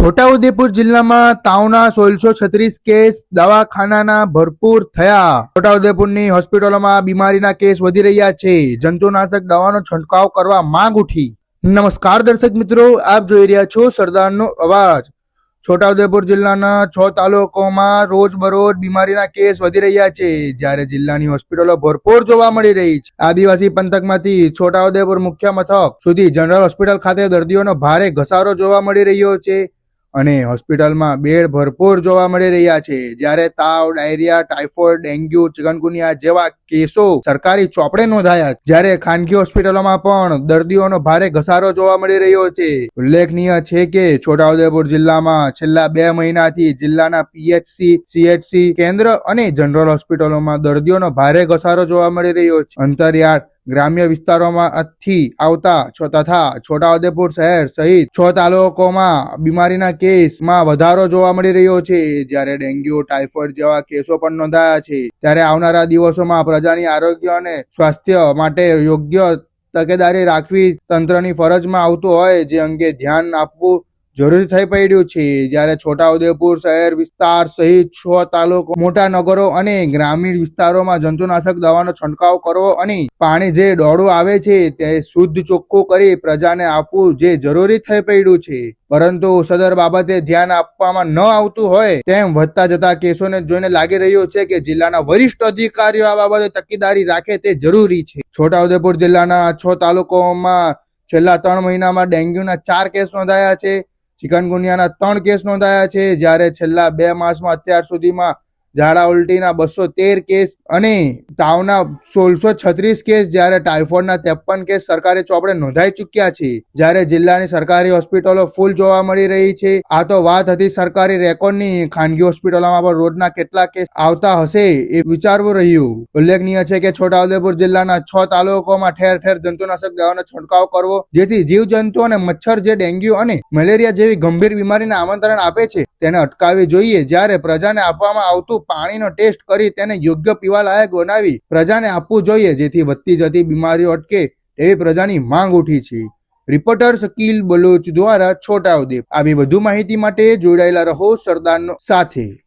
છોટાઉદેપુર જિલ્લામાં તાવના સોળસો છત્રીસ કેસ દવાખાનાના ભરપૂર થયા. છોટાઉદેપુરની હોસ્પિટલોમાં બીમારીના કેસ વધી રહ્યા છે. જંતુનાશક દવાનો છંટકાવ કરવા માંગ ઉઠી. નમસ્કાર દર્શક મિત્રો, આપ જોઈ રહ્યા છો સરદારનો અવાજ. છોટાઉદેપુર જિલ્લાના છ તાલુકોમાં રોજબરોજ બીમારીના કેસ વધી રહ્યા છે. જ્યારે જિલ્લાની હોસ્પિટલો ભરપૂર જોવા મળી રહી છે. આદિવાસી પંથકમાંથી છોટાઉદેપુર મુખ્ય મથક સુધી જનરલ હોસ્પિટલ ખાતે દર્દીઓનો ભારે ઘસારો જોવા મળી રહ્યો છે. અને હોસ્પિટલમાં બેડ ભરપૂર જોવા મળી રહ્યા છે. જ્યારે તાવ, ડાયરિયા, ટાઇફોઇડ, ડેન્ગ્યુ, ચિકનગુનિયા જેવા કેસો સરકારી ચોપડે નોંધાયા જ્યારે ખાનગી હોસ્પિટલોમાં પણ દર્દીઓનો ભારે ઘસારો જોવા મળી રહ્યો છે. ઉલ્લેખનીય છે કે છોટાઉદેપુર જિલ્લામાં છેલ્લા બે મહિનાથી જિલ્લાના પીએચસી, સીએચસી કેન્દ્ર અને જનરલ હોસ્પિટલોમાં દર્દીઓનો ભારે ઘસારો જોવા મળી રહ્યો છે. અંતરિયાળ ગ્રામ્ય વિસ્તારોમાંથી આવતા છ તથા છોટાઉદેપુર શહેર સહિત છ તાલુકોમાં બીમારીના કેસમાં વધારો જોવા મળી રહ્યો છે. જ્યારે ડેન્ગ્યુ, ટાઇફોઇડ જેવા કેસો પણ નોંધાયા છે. ત્યારે આવનારા દિવસોમાં પ્રજાની આરોગ્ય અને સ્વાસ્થ્ય માટે યોગ્ય તકેદારી રાખવી તંત્રની ફરજમાં આવતું હોય, જે અંગે ધ્યાન આપવું જરૂરી થઈ પડ્યું છે. જ્યારે છોટાઉદેપુર શહેર વિસ્તાર સહિત છ તાલુકો, મોટા નગરો અને ગ્રામીણ વિસ્તારોમાં જંતુનાશક દવાનો છંટકાવ કરવો અને પાણી જે ડોળું આવે છે તે શુદ્ધ ચોખ્ખું કરી પ્રજાને આપવું જે જરૂરી થઈ પડ્યું છે. પરંતુ સદર બાબતે ધ્યાન આપવામાં ન આવતું હોય તેમ વધતા જતા કેસોને જોઈને લાગી રહ્યું છે કે જિલ્લાના વરિષ્ઠ અધિકારીઓ આ બાબતે તકેદારી રાખે તે જરૂરી છે. છોટાઉદેપુર જિલ્લાના છ તાલુકોમાં છેલ્લા ત્રણ મહિનામાં ડેન્ગ્યુના ચાર કેસ નોંધાયા છે. ચિકનગુનિયાના ત્રણ કેસ નોંધાયા છે. જ્યારે છેલ્લા બે માસમાં અત્યાર સુધીમાં ઝાડા ઉલટીના બસો તેર કેસ અને તાવના સોળસો છત્રીસ કેસ જ્યારે ટાઇફોઇડના ત્રેપન કેસ સરકારી ચોપડે નોંધાઈ ચૂક્યા છે. જ્યારે જિલ્લાની સરકારી હોસ્પિટલો ફૂલ જોવા મળી રહી છે. આ તો વાત હતી સરકારી રેકોર્ડની. ખાનગી હોસ્પિટલોમાં પણ રોજના કેટલા કેસ આવતા હશે એ વિચારવું રહ્યું. ઉલ્લેખનીય છે કે છોટાઉદેપુર જિલ્લાના છ તાલુકાઓમાં ઠેર ઠેર જંતુનાશક દવાનો છંટકાવ કરવો, જેથી જીવજંતુ અને મચ્છર જે ડેન્ગ્યુ અને મેલેરિયા જેવી ગંભીર બીમારીને આમંત્રણ આપે છે, તેને અટકાવવી જોઈએ. જ્યારે પ્રજાને આપવામાં આવતું પાણીનો ટેસ્ટ કરી તેને યોગ્ય પીવા લાયક બનાવી પ્રજાને આપવું જોઈએ જેથી વધતી જતી બીમારીઓ અટકે એવી પ્રજાની માંગ ઉઠી છે. રિપોર્ટર શકીલ બલોચ દ્વારા છોટાઉદેપ આવી વધુ માહિતી માટે જોડાયેલા રહો સરદારનો સાથે.